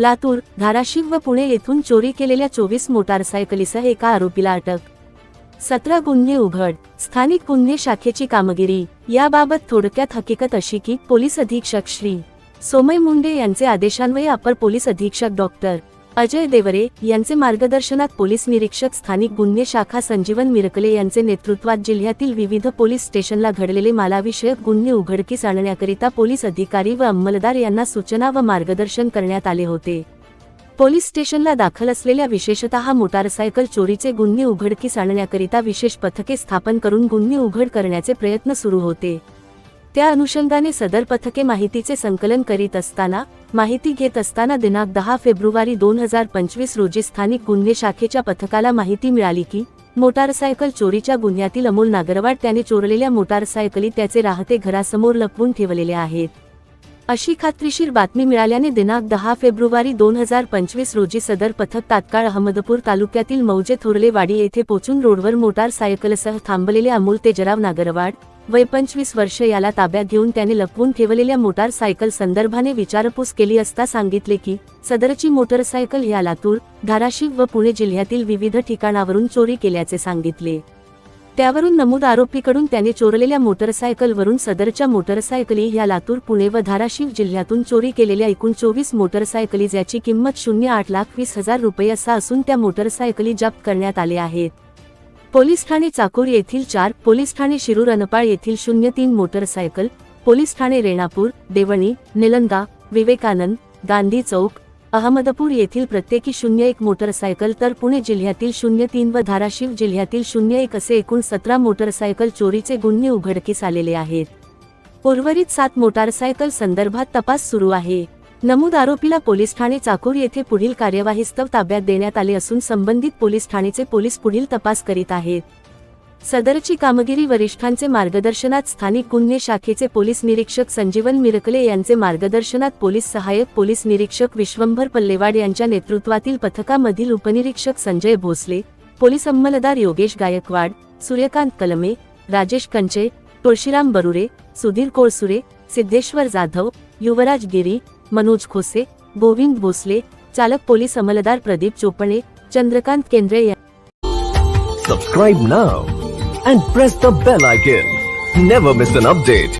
लातूर धाराशिव व पुणे येथून चोरी केलेल्या चोवीस मोटारसायकलीसह एका आरोपीला अटक. सतरा गुन्हे उघड. स्थानिक गुन्हे शाखेची कामगिरी. याबाबत थोडक्यात हकीकत अशी की पोलीस अधीक्षक श्री. सोमय मुंडे यांचे आदेशान्वये अपर पोलीस अधीक्षक डॉक्टर. अजय देवरे यांचे मार्गदर्शनात पोलीस निरीक्षक स्थानिक गुन्हे शाखा संजीवन मिरकले यांचे नेतृत्वात जिल्ह्यातील विविध पोलीस स्टेशनला घडलेले मालाविषयक गुन्हे उघडकीस आणण्याकरिता पोलीस अधिकारी व अंमलदार यांना सूचना व मार्गदर्शन करण्यात आले होते. पोलीस स्टेशनला दाखल असलेल्या विशेषतः मोटारसायकल चोरीचे गुन्हे उघडकीस आणण्याकरिता विशेष पथके स्थापन करून गुन्हे उघड करण्याचे प्रयत्न सुरू होते. त्या अनुषंगाने सदर पथके माहितीचे संकलन करीत असताना माहिती घेत असताना दिनांक दहा फेब्रुवारी दोन हजार पंचवीस रोजी स्थानिक गुन्हे शाखेच्या पथकाला माहिती मिळाली की मोटारसायकल चोरीच्या गुन्ह्यातील अमोल नागरवाड त्याने चोरलेल्या मोटारसायकली त्याचे राहते घरासमोर लपवून ठेवलेले आहेत. अशी खात्रीशीर बातमी मिळाल्याने दिनांक दहा फेब्रुवारी दोन हजार पंचवीस रोजी सदर पथक तात्काळ अहमदपूर तालुक्यातील मौजे थोरलेवाडी येथे पोचून रोडवर मोटारसायकलसह थांबलेले अमोल तेजराव नागरवाड वय पंचवीस वर्ष याला ताब्यात घेऊन त्याने लपवून ठेवलेल्या मोटारसायकल संदर्भाने विचारपूस केली असता सांगितले की सदरची मोटरसायकल ह्या लातूर धाराशिव व पुणे जिल्ह्यातील विविध ठिकाणावरून चोरी केल्याचे सांगितले. त्यावरून नमूद आरोपीकडून त्याने चोरलेल्या मोटरसायकलवरून सदरच्या मोटरसायकली ह्या लातूर पुणे व धाराशिव जिल्ह्यातून चोरी केलेल्या एकूण चोवीस मोटरसायकली ज्याची किंमत शून्य आठ लाख वीस हजार रुपये असा असून त्या मोटरसायकली जप्त करण्यात आले आहेत. पोलीस ठाणे चाकूर येथील चार पोलीस ठाणे शिरूर अनपाळ येथील शून्य तीन मोटरसायकल पोलीस ठाणे रेणापूर देवणी निलंगा विवेकानंद गांधी चौक अहमदपूर येथील प्रत्येकी शून्य एक मोटरसायकल तर पुणे जिल्ह्यातील शून्य तीन व धाराशिव जिल्ह्यातील शून्य एक असे एकूण सतरा मोटरसायकल चोरीचे गुन्हे उघडकीस आलेले आहेत. उर्वरित सात मोटारसायकल संदर्भात तपास सुरू आहे. नमूद आरोपीला पोलीस ठाणे चाकूर येथे पुढील कार्यवाहीस्तव ताब्यात देण्यात आले असून संबंधित पोलीस ठाणेचे पोलीस पुढील तपास करीत आहेत. सदरची कामगिरी वरिष्ठांचे मार्गदर्शनात स्थानिक गुन्हे शाखेचे पोलीस निरीक्षक संजीवन मिरकले यांचे मार्गदर्शनात पोलीस सहाय्यक पोलीस निरीक्षक विश्वंभर पल्लेवाड यांच्या नेतृत्वातील पथकामधील उपनिरीक्षक संजय भोसले पोलीस अंमलदार योगेश गायकवाड सूर्यकांत कलमे राजेश कंचे तुळशीराम बरुरे सुधीर कोळसुरे सिद्धेश्वर जाधव युवराज गिरी मनोज खोसे गोविंद भोसले चालक पोलीस अंमलदार प्रदीप चोपणे चंद्रकांत केंद्रे या Subscribe now and press the bell icon. Never miss an update.